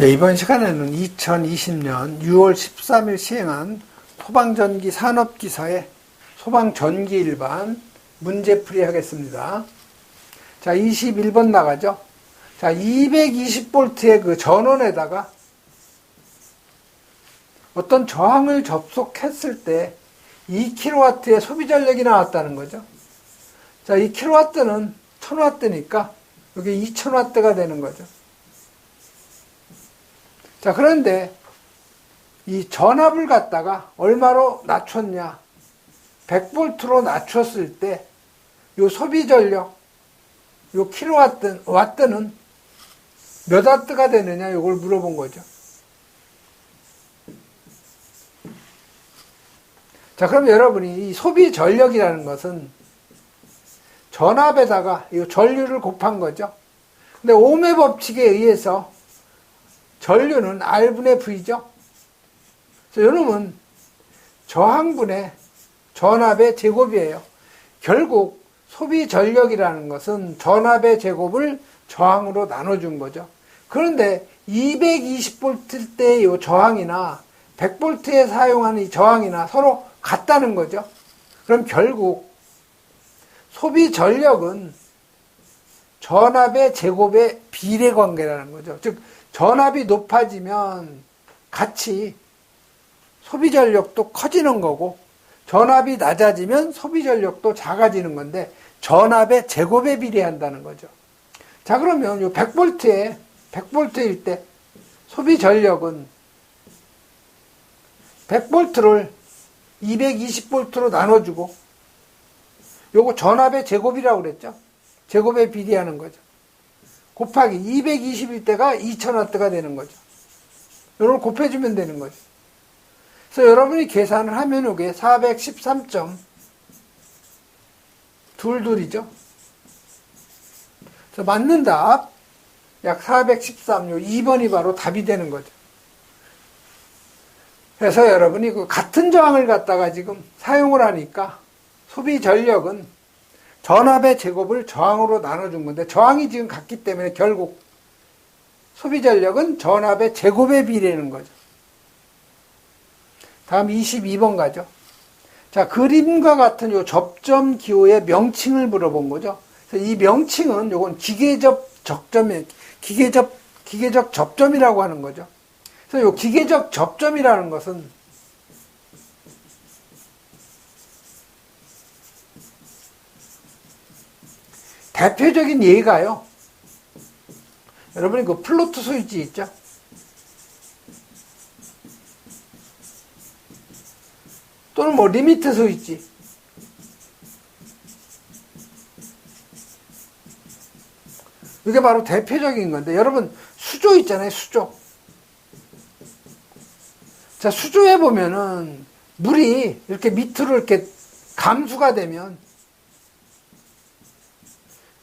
네, 이번 시간에는 2020년 6월 13일 시행한 소방전기 산업기사의 소방전기 일반 문제풀이 하겠습니다. 자, 21번 나가죠. 자, 220V의 그 전원에다가 어떤 저항을 접속했을 때 2kW의 소비 전력이 나왔다는 거죠. 자, 이 kW는 1000W니까 여기 2000W가 되는 거죠. 자, 그런데 이 전압을 갖다가 얼마로 낮췄냐? 100V로 낮췄을 때 요 소비 전력, 요 킬로와트, 와트는 몇 와트가 되느냐? 요걸 물어본 거죠. 자, 그럼 여러분이 이 소비 전력이라는 것은 전압에다가 이 전류를 곱한 거죠. 근데 오메 법칙에 의해서 전류는 R분의 V죠. 그래서 여러분 저항분의 전압의 제곱이에요. 결국 소비 전력이라는 것은 전압의 제곱을 저항으로 나눠준 거죠. 그런데 220V 때의 저항이나 100V에 사용하는 이 저항이나 서로 같다는 거죠. 그럼 결국 소비 전력은 전압의 제곱의 비례 관계라는 거죠. 즉 전압이 높아지면 같이 소비 전력도 커지는 거고 전압이 낮아지면 소비 전력도 작아지는 건데 전압의 제곱에 비례한다는 거죠. 자 그러면 요 100V에 100V일 때 소비 전력은 100V를 220V로 나눠주고 요거 전압의 제곱이라고 그랬죠. 제곱에 비례하는 거죠. 곱하기 220일 때가 2000W가 되는 거죠. 이걸 곱해주면 되는 거죠. 그래서 여러분이 계산을 하면 이게 413점 둘둘이죠. 그래서 맞는 답, 약 413, 요 2번이 바로 답이 되는 거죠. 그래서 여러분이 그 같은 저항을 갖다가 지금 사용을 하니까 소비 전력은 전압의 제곱을 저항으로 나눠준 건데 저항이 지금 같기 때문에 결국 소비 전력은 전압의 제곱에 비례는 거죠. 다음 22번 가죠. 자, 그림과 같은 요 접점 기호의 명칭을 물어본 거죠. 이 명칭은 요건 기계적 적점에 기계적 기계적 접점이라고 하는 거죠. 그래서 요 기계적 접점이라는 것은 대표적인 예가요. 여러분이 그 플로트 스위치 있죠? 또는 뭐 리미트 스위치. 이게 바로 대표적인 건데, 여러분, 수조 있잖아요, 수조. 자, 수조에 보면은, 물이 이렇게 밑으로 이렇게 감수가 되면,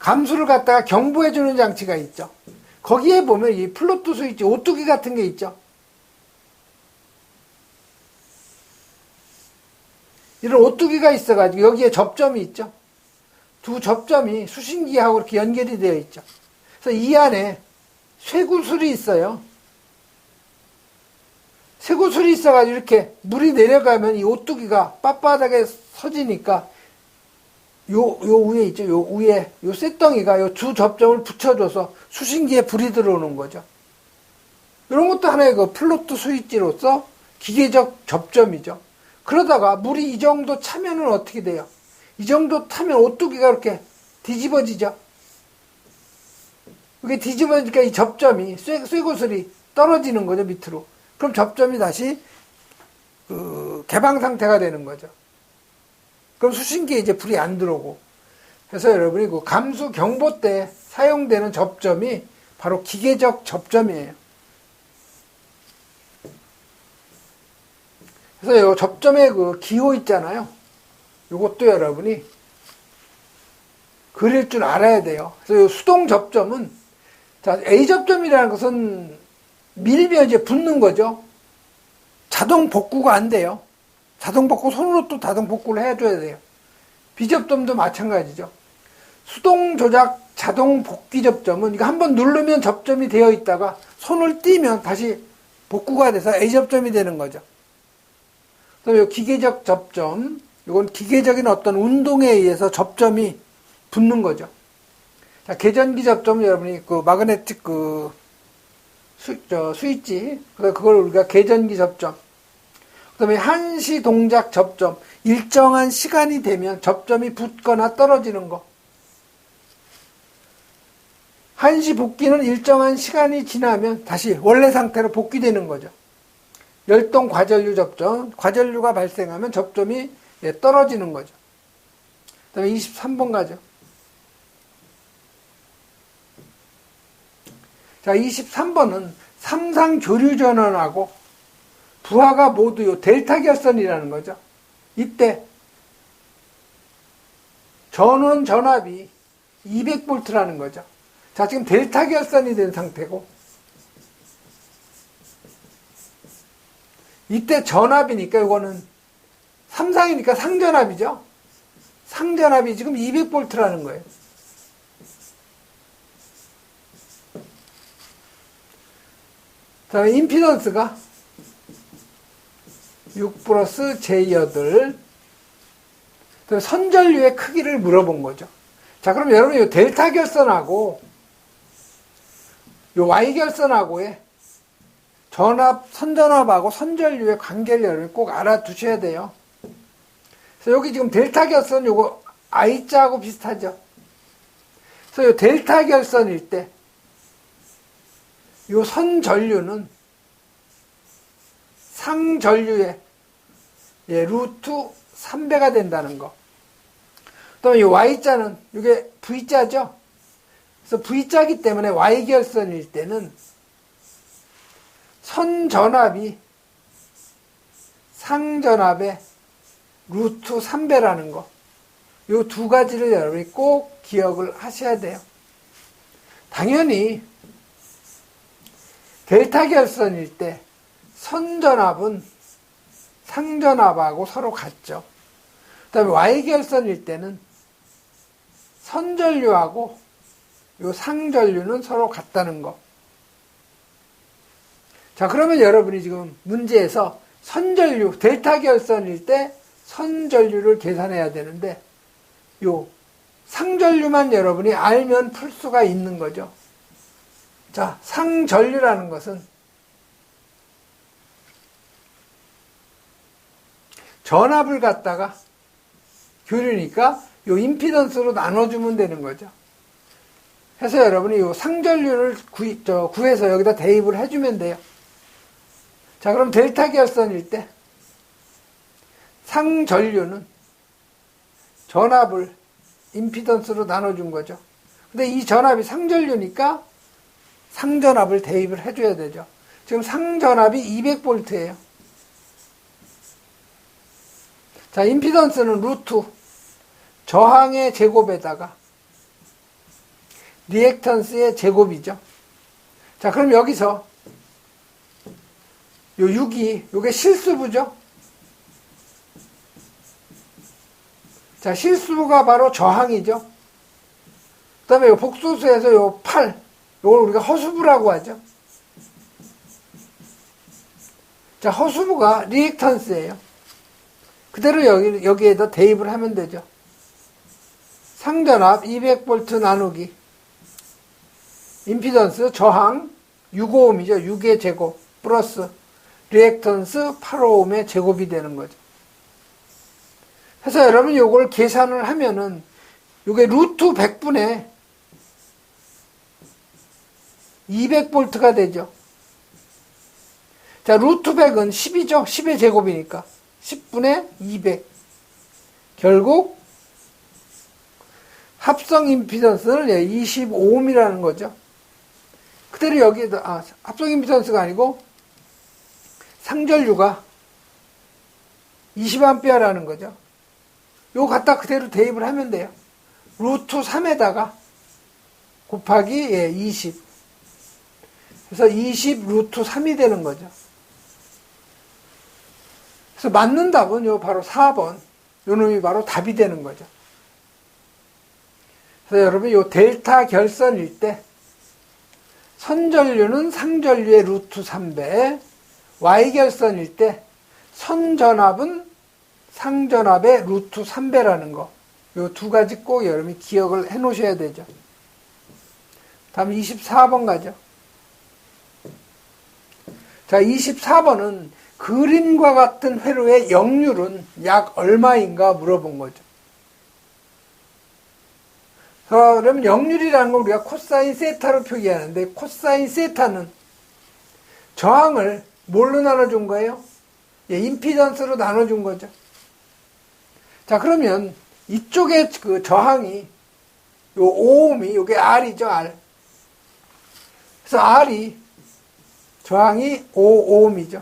감수를 갖다가 경보해 주는 장치가 있죠. 거기에 보면 이 플로트 스위치, 오뚜기 같은 게 있죠. 이런 오뚜기가 있어가지고 여기에 접점이 있죠. 두 접점이 수신기하고 이렇게 연결이 되어 있죠. 그래서 이 안에 쇠구슬이 있어요. 쇠구슬이 있어가지고 이렇게 물이 내려가면 이 오뚜기가 빳빳하게 서지니까 요, 요 위에 있죠. 요 위에, 요 쇳덩이가 요 두 접점을 붙여줘서 수신기에 불이 들어오는 거죠. 이런 것도 하나의 그 플로트 스위치로서 기계적 접점이죠. 그러다가 물이 이 정도 차면은 어떻게 돼요? 이 정도 타면 오뚜기가 이렇게 뒤집어지죠. 이게 뒤집어지니까 이 접점이 쇠, 쇠구슬이 떨어지는 거죠, 밑으로. 그럼 접점이 다시 그 개방 상태가 되는 거죠. 그럼 수신기에 이제 불이 안 들어오고. 그래서 여러분이 그 감수 경보 때 사용되는 접점이 바로 기계적 접점이에요. 그래서 이 접점의 그 기호 있잖아요. 이것도 여러분이 그릴 줄 알아야 돼요. 그래서 이 수동 접점은 자 A 접점이라는 것은 밀면 이제 붙는 거죠. 자동 복구가 안 돼요. 자동 복구 손으로 또 자동 복구를 해줘야 돼요. 비접점도 마찬가지죠. 수동 조작 자동 복귀 접점은 이거 한번 누르면 접점이 되어 있다가 손을 띄면 다시 복구가 돼서 A 접점이 되는 거죠. 요 기계적 접점, 이건 기계적인 어떤 운동에 의해서 접점이 붙는 거죠. 자, 계전기 접점 여러분이 그 마그네틱 그 수, 저, 스위치, 그걸 우리가 계전기 접점. 그 다음에 한시 동작 접점. 일정한 시간이 되면 접점이 붙거나 떨어지는 거. 한시 복귀는 일정한 시간이 지나면 다시 원래 상태로 복귀되는 거죠. 열동 과전류 접점, 과전류가 발생하면 접점이 예, 떨어지는 거죠. 그 다음에 23번 가죠. 자, 23번은 삼상 교류 전원하고 부하가 모두 요 델타 결선이라는 거죠. 이때 전원 전압이 200볼트라는 거죠. 자, 지금 델타 결선이 된 상태고 이때 전압이니까 이거는 삼상이니까 상전압이죠. 상전압이 지금 200볼트라는 거예요. 자, 임피던스가 6 플러스 J8 선전류의 크기를 물어본 거죠. 자, 그럼 여러분 이 델타 결선하고 이 Y 결선하고의 전압, 선전압하고 선전류의 관계를 여러분 꼭 알아두셔야 돼요. 그래서 여기 지금 델타 결선 요거 I자하고 비슷하죠. 그래서 이 델타 결선일 때 요 선전류는 상전류의 예, 루트 3배가 된다는 거. 또이 Y자는 이게 V자죠. 그래서 V자기 때문에 Y결선일 때는 선전압이 상전압의 루트 3배라는 거. 요 두 가지를 여러분이 꼭 기억을 하셔야 돼요. 당연히 델타 결선일 때 선전압은 상전압하고 서로 같죠. 그 다음에 Y 결선일 때는 선전류하고 요 상전류는 서로 같다는 거. 자, 그러면 여러분이 지금 문제에서 선전류, 델타 결선일 때 선전류를 계산해야 되는데, 요 상전류만 여러분이 알면 풀 수가 있는 거죠. 자, 상전류라는 것은 전압을 갖다가 교류니까 요 임피던스로 나눠주면 되는 거죠. 해서 여러분이 요 상전류를 구, 저, 구해서 여기다 대입을 해주면 돼요. 자, 그럼 델타 결선일 때 상전류는 전압을 임피던스로 나눠준 거죠. 근데 이 전압이 상전류니까 상전압을 대입을 해줘야 되죠. 지금 상전압이 200볼트예요. 자, 임피던스는 루트 저항의 제곱에다가 리액턴스의 제곱이죠. 자, 그럼 여기서 요 6이 요게 실수부죠. 자, 실수가 바로 저항이죠. 그 다음에 요 복소수에서 요 8, 요걸 우리가 허수부라고 하죠. 자, 허수부가 리액턴스예요. 그대로 여기, 여기에다 대입을 하면 되죠. 상전압 200V 나누기 임피던스 저항 6오음이죠. 6의 제곱 플러스 리액턴스 8오음의 제곱이 되는 거죠. 그래서 여러분 요걸 계산을 하면은 요게 루트 100분의 200볼트가 되죠. 자, 루트 100은 10이죠. 10의 제곱이니까. 10분의 200. 결국 합성 임피던스는 25옴이라는 거죠. 그대로 여기에다, 아, 합성 임피던스가 아니고 상전류가 20A라는 거죠. 요거 갖다 그대로 대입을 하면 돼요. 루트 3에다가 곱하기 20. 예, 그래서 20 루트 3이 되는 거죠. 그래서 맞는 답은 요 바로 4번. 요 놈이 바로 답이 되는 거죠. 그래서 여러분 요 델타 결선일 때 선전류는 상전류의 루트 3배, y 결선일 때 선전압은 상전압의 루트 3배라는 거. 요 두 가지 꼭 여러분이 기억을 해 놓으셔야 되죠. 다음 24번 가죠. 자, 24번은 그림과 같은 회로의 역률은 약 얼마인가 물어본 거죠. 그러면 역률이라는 걸 우리가 코사인 세타로 표기하는데 코사인 세타는 저항을 뭘로 나눠준 거예요? 예, 임피던스로 나눠준 거죠. 자, 그러면 이쪽에 그 저항이 요 5옴이 요게 R이죠, R. 그래서 R이 저항이 5옴이죠.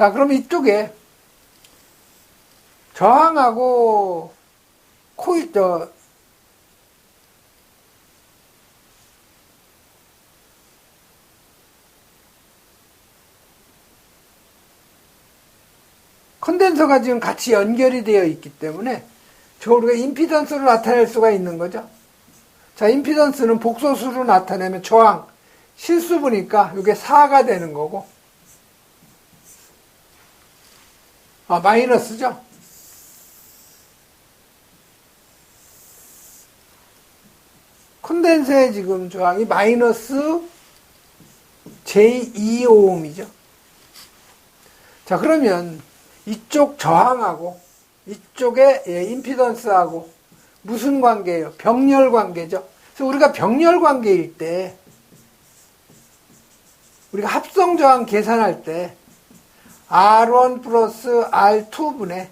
자, 그럼 이쪽에 저항하고 코일 저 컨덴서가 지금 같이 연결이 되어 있기 때문에 저 우리가 임피던스로 나타낼 수가 있는 거죠. 자, 임피던스는 복소수로 나타내면 저항, 실수부니까 이게 4가 되는 거고, 아, 마이너스죠? 콘덴서의 지금 저항이 마이너스 J2오음이죠. 자, 그러면 이쪽 저항하고 이쪽에 예, 임피던스하고 무슨 관계예요? 병렬 관계죠. 그래서 우리가 병렬 관계일 때 우리가 합성 저항 계산할 때 R1 플러스 R2분의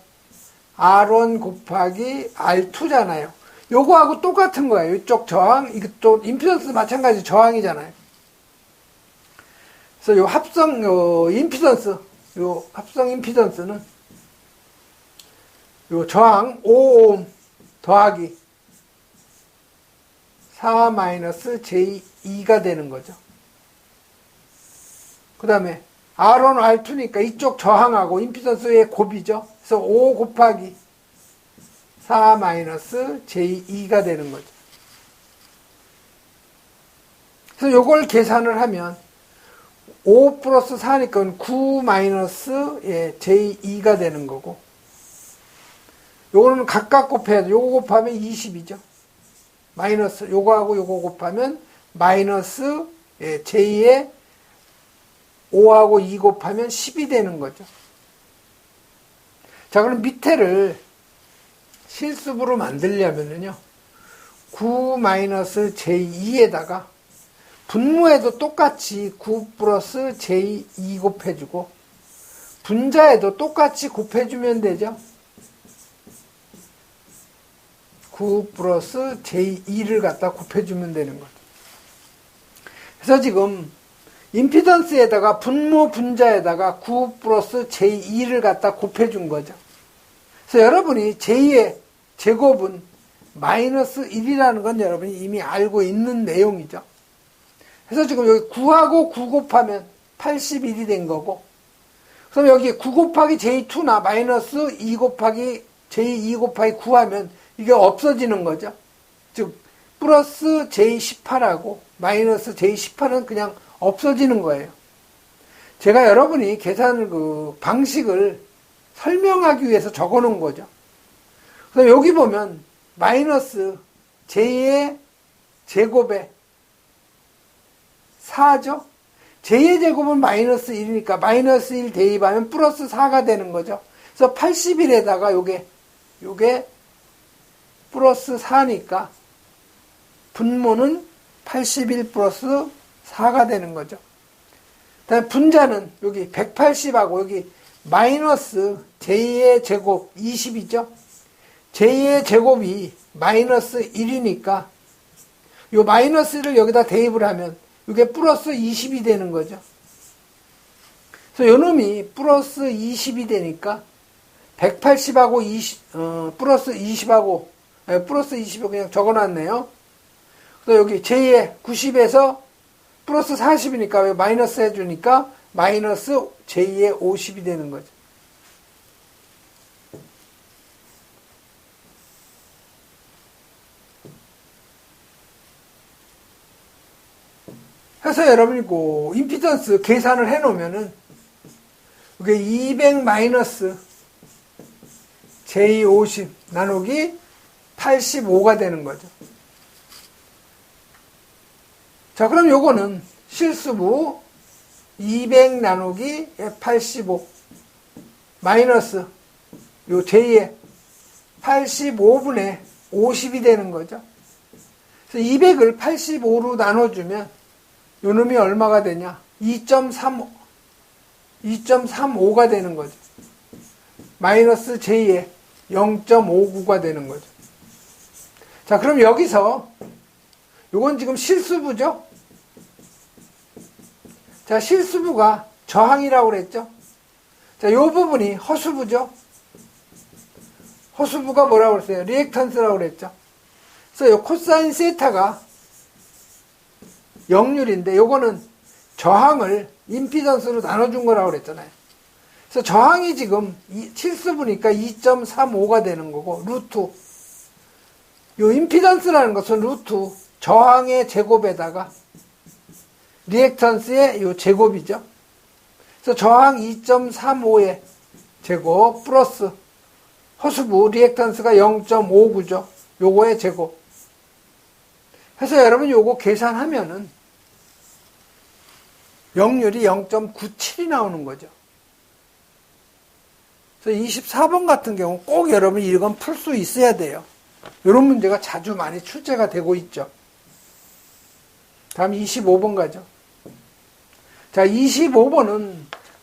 R1 곱하기 R2잖아요. 요거하고 똑같은 거예요. 이쪽 저항, 이쪽 임피던스 마찬가지 저항이잖아요. 그래서 요 합성 요 임피던스 요 합성 임피던스는 요 저항 5옴 더하기 4 마이너스 J2가 되는 거죠. 그 다음에 R1, R2니까 이쪽 저항하고 임피던스의 곱이죠. 그래서 5 곱하기 4 마이너스 J2가 되는 거죠. 그래서 요걸 계산을 하면 5 플러스 4니까 9 마이너스 예, J2가 되는 거고 요거는 각각 곱해야 돼. 요거 곱하면 20이죠. 마이너스 요거하고 요거 곱하면 마이너스 예, J의 5하고 2 곱하면 10이 되는 거죠. 자, 그럼 밑에를 실습으로 만들려면요. 9 마이너스 J2에다가 분모에도 똑같이 9 플러스 J2 곱해주고 분자에도 똑같이 곱해주면 되죠. 9 플러스 J2를 갖다 곱해주면 되는 거죠. 그래서 지금 임피던스에다가 분모 분자에다가 9 플러스 J2를 갖다 곱해준 거죠. 그래서 여러분이 J의 제곱은 마이너스 1이라는 건 여러분이 이미 알고 있는 내용이죠. 그래서 지금 여기 9하고 9 곱하면 81이 된 거고, 그럼 여기 9 곱하기 J2나 마이너스 2 곱하기 J2 곱하기 9 하면 이게 없어지는 거죠. 즉, 플러스 J18하고 마이너스 J18은 그냥 없어지는 거예요. 제가 여러분이 계산 그 방식을 설명하기 위해서 적어 놓은 거죠. 그래서 여기 보면 마이너스 J의 제곱에 4죠? J의 제곱은 마이너스 1이니까 마이너스 1 대입하면 플러스 4가 되는 거죠. 그래서 81에다가 요게, 요게 플러스 4니까 분모는 81 플러스 4가 되는 거죠. 다음 분자는 여기 180하고 여기 마이너스 J의 제곱 20이죠. J의 제곱이 마이너스 1이니까 요 마이너스를 여기다 대입을 하면 이게 플러스 20이 되는 거죠. 그래서 요 놈이 플러스 20이 되니까 180하고 20, 어, 플러스 20하고, 예, 플러스 20을 그냥 적어 놨네요. 그래서 여기 J의 90에서 플러스 40이니까 왜 마이너스 해주니까 마이너스 제2의 50이 되는 거죠. 해서 여러분이 그 임피던스 계산을 해놓으면은 그게 200 마이너스 제2 50 나누기 85가 되는 거죠. 자, 그럼 요거는 실수부 200 나누기 85 마이너스 요 J의 85분의 50이 되는 거죠. 그래서 200을 85로 나눠주면 요 놈이 얼마가 되냐? 2.35, 2.35가 되는 거죠. 마이너스 J의 0.59가 되는 거죠. 자, 그럼 여기서 요건 지금 실수부죠? 자, 실수부가 저항이라고 그랬죠? 자, 요 부분이 허수부죠? 허수부가 뭐라고 그랬어요? 리액턴스라고 그랬죠? 그래서 요 코사인 세타가 역률인데 요거는 저항을 임피던스로 나눠준 거라고 그랬잖아요. 그래서 저항이 지금 7수부니까 2.35가 되는 거고 루트 요 임피던스라는 것은 루트 저항의 제곱에다가 리액턴스의 요 제곱이죠. 그래서 저항 2.35의 제곱 플러스 허수부 리액턴스가 0.59죠. 요거의 제곱. 해서 여러분 요거 계산하면은 역률이 0.97이 나오는 거죠. 그래서 24번 같은 경우 꼭 여러분이 이건 풀 수 있어야 돼요. 이런 문제가 자주 많이 출제가 되고 있죠. 다음 25번 가죠. 자, 25번은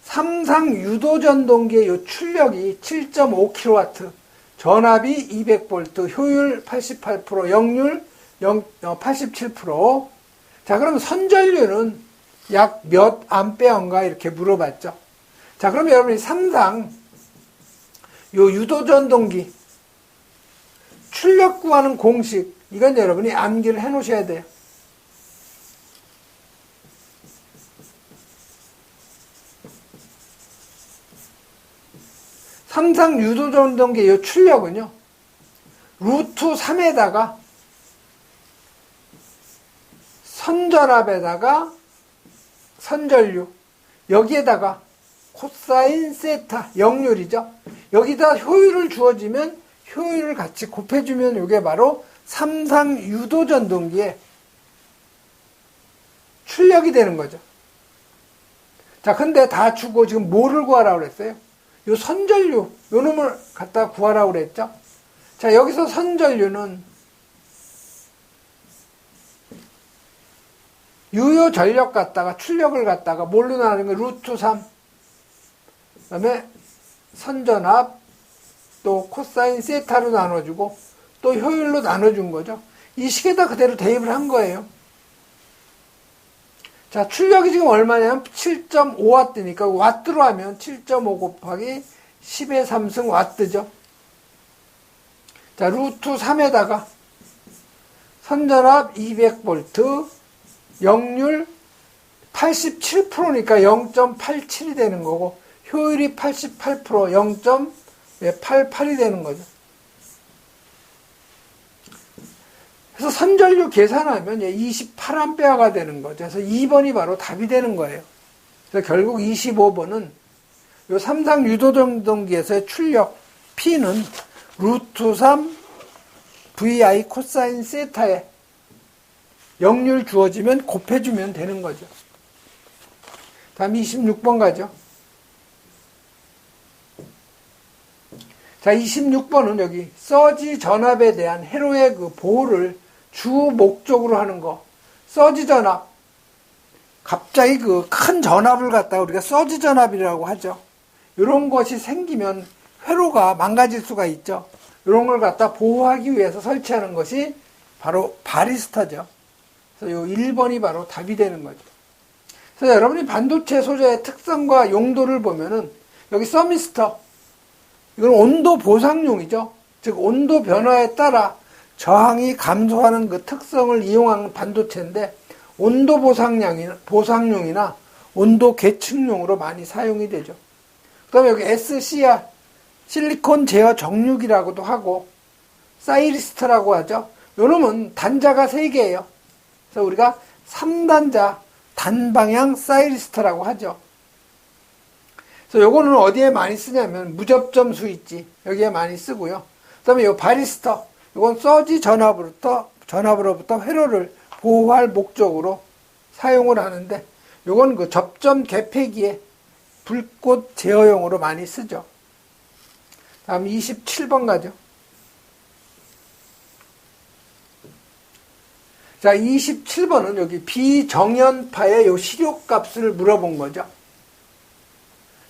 삼상 유도 전동기의 요 출력이 7.5kW, 전압이 200V, 효율 88%, 역률 87%. 어, 자, 그럼 선전류는 약 몇 암페어인가 이렇게 물어봤죠. 자, 그럼 여러분이 삼상 요 유도 전동기 출력 구하는 공식 이건 여러분이 암기를 해 놓으셔야 돼요. 삼상 유도전동기 요 출력은요. 루트 3에다가 선전압에다가 선전류 여기에다가 코사인 세타 역률이죠. 여기다 효율을 주어지면 효율을 같이 곱해주면 이게 바로 삼상 유도 전동기의 출력이 되는 거죠. 자, 근데 다 주고 지금 뭐를 구하라고 그랬어요? 요 선전류, 요 놈을 갖다 구하라고 그랬죠? 자, 여기서 선전류는 유효 전력 갖다가 출력을 갖다가 뭘로 나누는 거 루트 3. 그 다음에 선전압, 또 코사인 세타로 나눠주고, 또 효율로 나눠준 거죠. 이 식에다 그대로 대입을 한 거예요. 자, 출력이 지금 얼마냐면 7.5와트니까 와트로 하면 7.5 곱하기 10의 3승 와트죠. 자, 루트 3에다가 선전압 200V, 역률 87%니까 0.87이 되는 거고 효율이 88% 0.88이 되는 거죠. 그래서 선전류 계산하면 28A가 되는 거죠. 그래서 2번이 바로 답이 되는 거예요. 그래서 결국 25번은 요 삼상 유도정동기에서의 출력 P는 루트 3 VI 코사인 세타에 역률 주어지면 곱해주면 되는 거죠. 다음 26번 가죠. 자, 26번은 여기 서지 전압에 대한 회로의 그 보호를 주 목적으로 하는 거. 서지 전압. 갑자기 그 큰 전압을 갖다가 우리가 서지 전압이라고 하죠. 이런 것이 생기면 회로가 망가질 수가 있죠. 이런 걸 갖다 보호하기 위해서 설치하는 것이 바로 바리스타죠. 그래서 요 1번이 바로 답이 되는 거죠. 그래서 여러분이 반도체 소재의 특성과 용도를 보면은 여기 서미스터 이건 온도 보상용이죠. 즉 온도 변화에 따라 저항이 감소하는 그 특성을 이용하는 반도체인데 온도 보상용이나 온도 계측용으로 많이 사용이 되죠. 그다음에 여기 SCR 실리콘 제어 정육이라고도 하고 사이리스트라고 하죠. 요놈은 단자가 3개예요. 그래서 우리가 3단자 단방향 사이리스터라고 하죠. 그래서 요거는 어디에 많이 쓰냐면 무접점 스위치 여기에 많이 쓰고요. 그다음에 요 바리스터 이건 서지 전압으로부터 전압으로부터 회로를 보호할 목적으로 사용을 하는데 요건 그 접점 개폐기에 불꽃 제어용으로 많이 쓰죠. 다음 27번 가죠. 자, 27번은 여기 비정연파의 요 시료값을 물어본 거죠.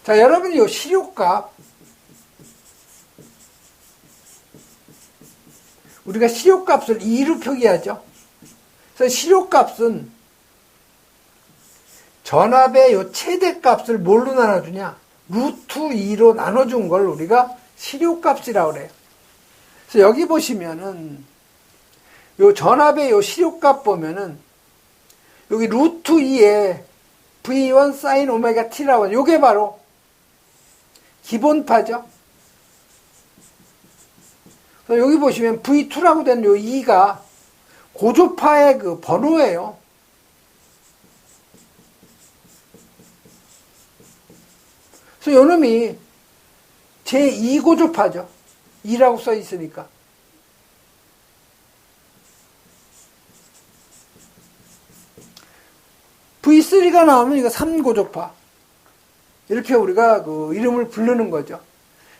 자, 여러분 요 시료값 우리가 시료값을 2로 표기하죠. 그래서 시료값은 전압의 요 최대값을 뭘로 나눠주냐? 루트 2로 나눠준 걸 우리가 시료값이라고 그래요. 그래서 여기 보시면은 요 전압의 요 시료값 보면은 여기 루트 2에 V1 사인 오메가 T라고 요게 바로 기본파죠. 여기 보시면 V2라고 된 요 2가 고조파의 그 번호예요. 그래서 요 놈이 제2고조파죠. 2라고 써 있으니까. V3가 나오면 이거 3고조파. 이렇게 우리가 그 이름을 부르는 거죠.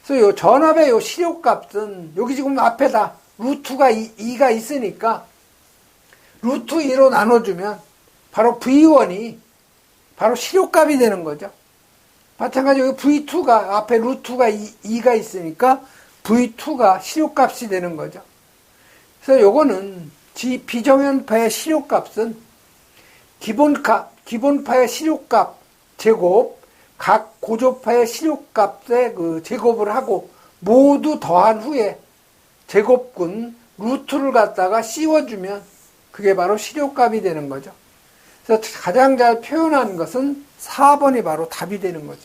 그래서 요 전압의 요 시료값은 여기 지금 앞에다 루트가 2, 가 있으니까 루트 2로 나눠주면 바로 V1이 바로 시료값이 되는 거죠. 마찬가지로 V2가 앞에 루트가 2, 가 있으니까 V2가 시료값이 되는 거죠. 그래서 요거는 비정연파의 시료값은 기본값, 기본파의 시료값 제곱 각 고조파의 시료값의 그 제곱을 하고 모두 더한 후에 제곱근 루트를 갖다가 씌워주면 그게 바로 시료값이 되는 거죠. 그래서 가장 잘 표현한 것은 4번이 바로 답이 되는 거죠.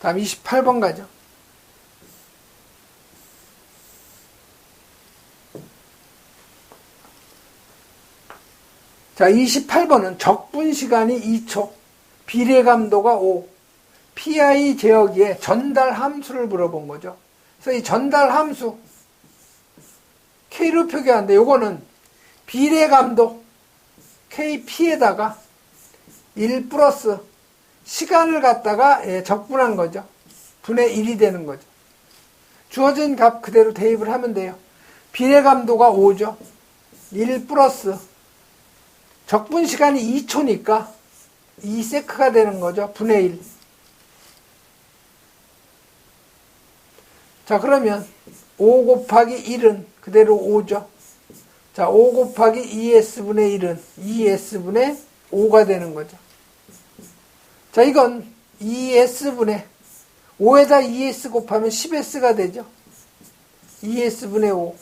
다음 28번 가죠. 자, 28번은 적분 시간이 2초, 비례감도가 5, PI 제어기에 전달 함수를 물어본 거죠. 그래서 이 전달 함수, K로 표기하는데 요거는 비례감도, KP에다가 1 플러스 시간을 갖다가 예, 적분한 거죠. 분의 1이 되는 거죠. 주어진 값 그대로 대입을 하면 돼요. 비례감도가 5죠. 1 플러스 적분 시간이 2초니까 2세크가 되는 거죠. 분의 1. 자, 그러면 5 곱하기 1은 그대로 5죠. 자, 5 곱하기 2s분의 1은 2s분의 5가 되는 거죠. 자, 이건 2s분의 5에다 2s 곱하면 10s가 되죠. 2s분의 5.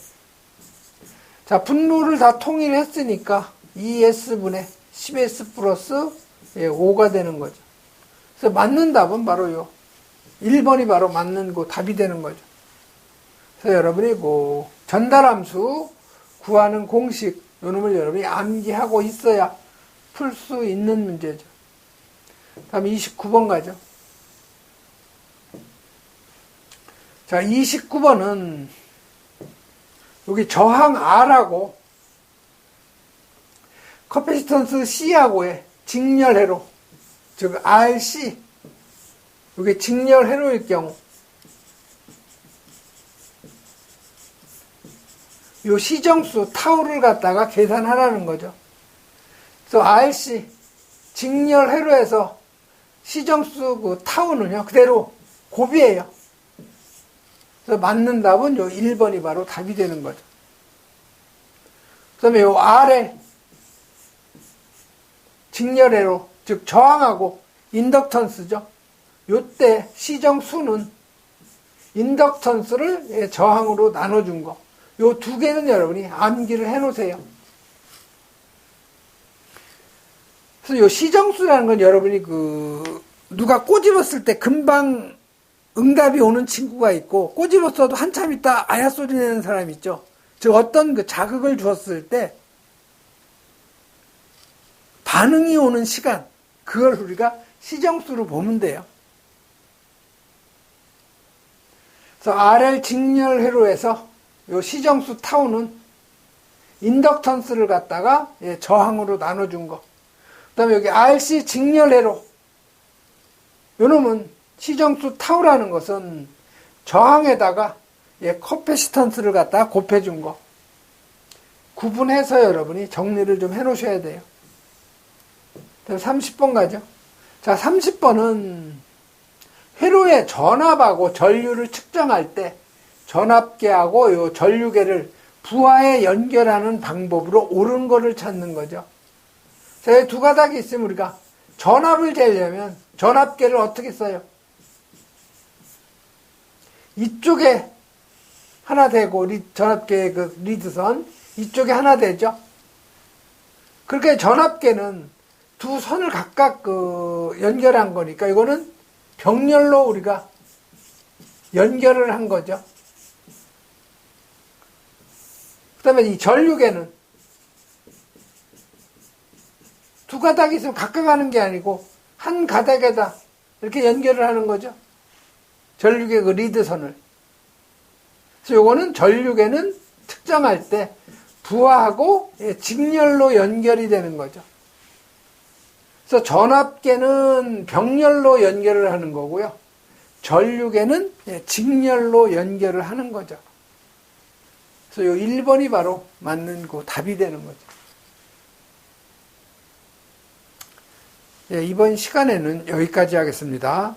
자, 분모를 다 통일했으니까 2s분의 10s 플러스 5가 예, 되는 거죠. 그래서 맞는 답은 바로 요 1번이 바로 맞는 거 답이 되는 거죠. 그래서 여러분이 그 전달함수 구하는 공식 요 놈을 여러분이 암기하고 있어야 풀 수 있는 문제죠. 다음 29번 가죠. 자, 29번은 여기 저항 R하고 커피시턴스 C하고의 직렬회로, 즉 RC, 이게 직렬회로일 경우 요 시정수 타우를 갖다가 계산하라는 거죠. 그래서 RC 직렬회로에서 시정수 그 타우는요 그대로 곱이에요. 그래서 맞는 답은 요 1번이 바로 답이 되는 거죠. 그 다음에 요 R에 직렬회로 즉 저항하고 인덕턴스죠. 요때 시정수는 인덕턴스를 예, 저항으로 나눠준 거. 요 두 개는 여러분이 암기를 해 놓으세요. 그래서 요 시정수라는 건 여러분이 그 누가 꼬집었을 때 금방 응답이 오는 친구가 있고 꼬집었어도 한참 있다 아야 소리 내는 사람 있죠. 즉 어떤 그 자극을 주었을 때 반응이 오는 시간, 그걸 우리가 시정수로 보면 돼요. 그래서 RL 직렬 회로에서 요 시정수 타우는 인덕턴스를 갖다가 예, 저항으로 나눠준 거. 그 다음에 여기 RC 직렬 회로. 요 놈은 시정수 타우라는 것은 저항에다가 예, 커패시턴스를 갖다가 곱해준 거. 구분해서 여러분이 정리를 좀 해 놓으셔야 돼요. 30번 가죠. 자, 30번은 회로의 전압하고 전류를 측정할 때 전압계하고 요 전류계를 부하에 연결하는 방법으로 옳은 거를 찾는 거죠. 자, 두 가닥이 있으면 우리가 전압을 재려면 전압계를 어떻게 써요? 이쪽에 하나 되고 리, 전압계 그 리드선 이쪽에 하나 되죠. 그렇게 전압계는 두 선을 각각 그 연결한 거니까 이거는 병렬로 우리가 연결을 한 거죠. 그 다음에 이 전류계는 두 가닥이 있으면 각각 하는 게 아니고 한 가닥에다 이렇게 연결을 하는 거죠. 전류계 그 리드선을. 그래서 요거는 전류계는 특정할 때 부하하고 예, 직렬로 연결이 되는 거죠. 그래서 전압계는 병렬로 연결을 하는 거고요. 전류계는 예, 직렬로 연결을 하는 거죠. 그래서 요 1번이 바로 맞는 그 답이 되는 거죠. 예, 이번 시간에는 여기까지 하겠습니다.